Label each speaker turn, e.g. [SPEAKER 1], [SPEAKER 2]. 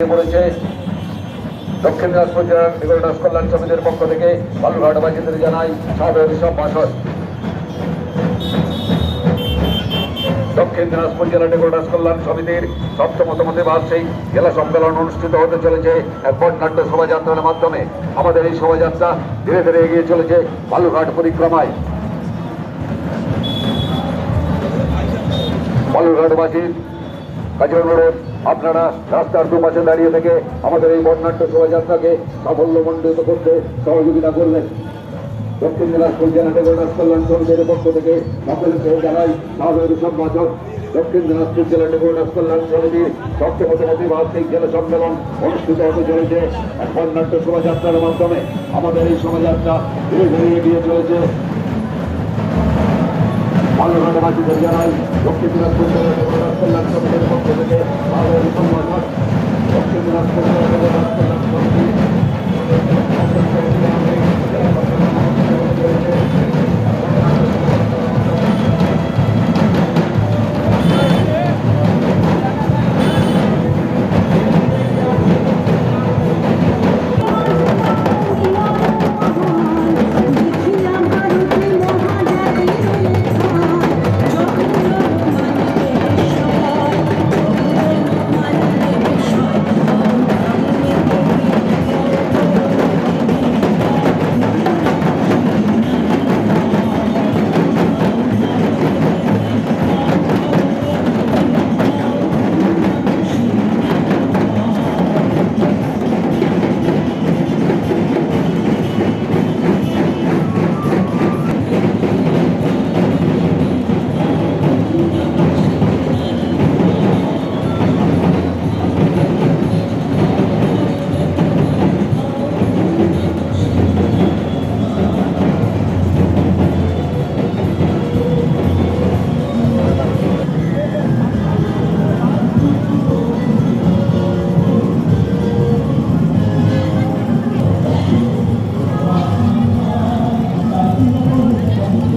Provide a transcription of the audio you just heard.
[SPEAKER 1] বলেছে, দক্ষিণ দিনাজপুর জেলার নিকটাস কল্যাণ সমিতির পক্ষ থেকে বালুরঘাটবাসীদের জানাই সাদর সম্ভাষণ দক্ষিণ দিনাজপুর জেলা নিকটাস কল্যাণ সমিতির সপ্তমতমতে বার্ষিক জেলা সম্মেলন অনুষ্ঠিত হতে চলেছে এক বটনাট্য শোভাযাত্রার মাধ্যমে। আমাদের এই শোভাযাত্রা ধীরে ধীরে এগিয়ে চলেছে বালুরঘাট পরিক্রমায়। বালুরঘাটবাসীর কাজে অনুরোধ আপনারা রাস্তার দুপাশে দাঁড়িয়ে থেকে আমাদের এই বর্ণাঢ্য শোভাযাত্রাকে সাফল্যমণ্ডিত করতে সহযোগিতা করবেন। দক্ষিণ দিনাজপুর জেলা কল্যাণ সমিতির পক্ষ থেকে সকলকে জানাই সাদর সম্ভাষণ। দক্ষিণ দিনাজপুর জেলা টেগোরাস কল্যাণ সমিতির সপ্তমতমতি বার্ষিক জেলা সম্মেলন অনুষ্ঠিত হতে চলেছে। এক বর্ণাঢ্য শোভাযাত্রার মাধ্যমে আমাদের এই শোভাযাত্রা ধীরে ধীরে এগিয়ে চলেছে। বালুরঘাটবাসীদের জানাই দক্ষিণ দিনাজপুর জেলা টেগোরাস কল্যাণ সমিতির পক্ষ থেকে